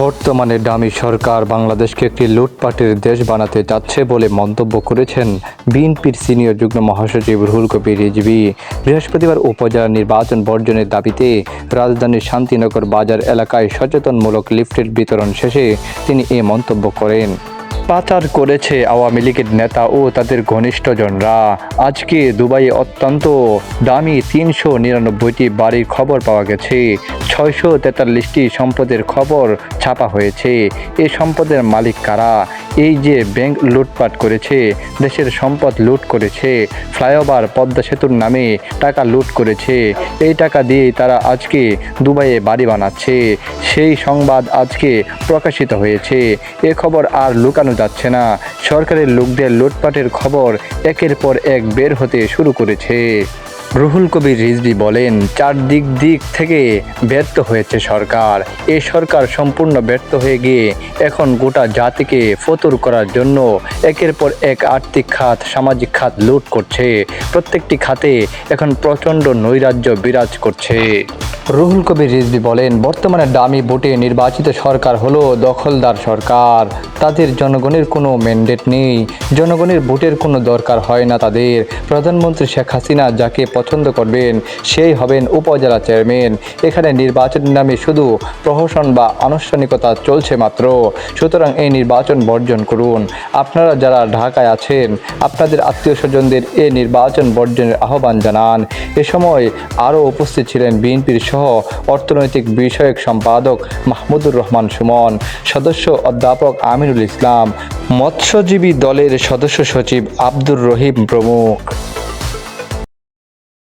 বর্তমানে ডামি সরকার বাংলাদেশকে একটি লুটপাটের দেশ বানাতে যাচ্ছে বলে মন্তব্য করেছেন বিএনপির সিনিয়র যুগ্ম মহাসচিব রুহুল কবির রিজভি। বৃহস্পতিবার উপজেলা নির্বাচন বর্জনের দাবিতে রাজধানীর শান্তিনগর বাজার এলাকায় সচেতনমূলক লিফলেট বিতরণ শেষে তিনি এ মন্তব্য করেন। পাচার করেছে আওয়ামী লীগের নেতা ও তাদের ঘনিষ্ঠজনরা। আজকে দুবাইয়ে অত্যন্ত দামি তিনশো নিরানব্বইটি বাড়ির খবর পাওয়া গেছে। ছয়শো তেতাল্লিশটি সম্পদের খবর ছাপা হয়েছে। এ সম্পদের মালিক কারা? এই যে ব্যাংক লুটপাট করেছে, দেশের সম্পদ লুট করেছে, ফ্লাইওভার পদ্মা সেতুর নামে টাকা লুট করেছে, এই টাকা দিয়ে তারা আজকে দুবাইয়ে বাড়ি বানাচ্ছে। সেই সংবাদ আজকে প্রকাশিত হয়েছে। এ খবর আর লুকানো যাচ্ছে না। সরকারের লোকদের লুটপাটের খবর একের পর এক বের হতে শুরু করেছে। রুহুল কবির রিজবি বলেন, চারদিক দিক থেকে ব্যর্থ হয়েছে সরকার। এ সরকার সম্পূর্ণ ব্যর্থ হয়ে গিয়ে এখন গোটা জাতিকে ফতুর করার জন্য একের পর এক আর্থিক খাত, সামাজিক খাত লুট করছে। প্রত্যেকটি খাতে এখন প্রচণ্ড নৈরাজ্য বিরাজ করছে। রুহুল কবির রিজভি বলেন, বর্তমানে দামি ভোটে নির্বাচিত সরকার হলো দখলদার সরকার। তাদের জনগণের কোনো ম্যান্ডেট নেই। জনগণের ভোটের কোনো দরকার হয় না তাদের। প্রধানমন্ত্রী শেখ হাসিনা যাকে পছন্দ করবেন, সেই হবেন উপজেলা চেয়ারম্যান। এখানে নির্বাচন নামে শুধু প্রহসন বা আনুষ্ঠানিকতা চলছে মাত্র। সুতরাং এই নির্বাচন বর্জন করুন। আপনারা যারা ঢাকায় আছেন, আপনাদের আত্মীয় স্বজনদের এই নির্বাচন বর্জনের আহ্বান জানান। এ সময় আরও উপস্থিত ছিলেন বিএনপির সহ অর্থনৈতিক বিষয়ক সম্পাদক মাহমুদুর রহমান সুমন, সদস্য অধ্যাপক আমিরুল ইসলাম, মৎস্যজীবী দলের সদস্য সচিব আব্দুর রহিম প্রমুখ।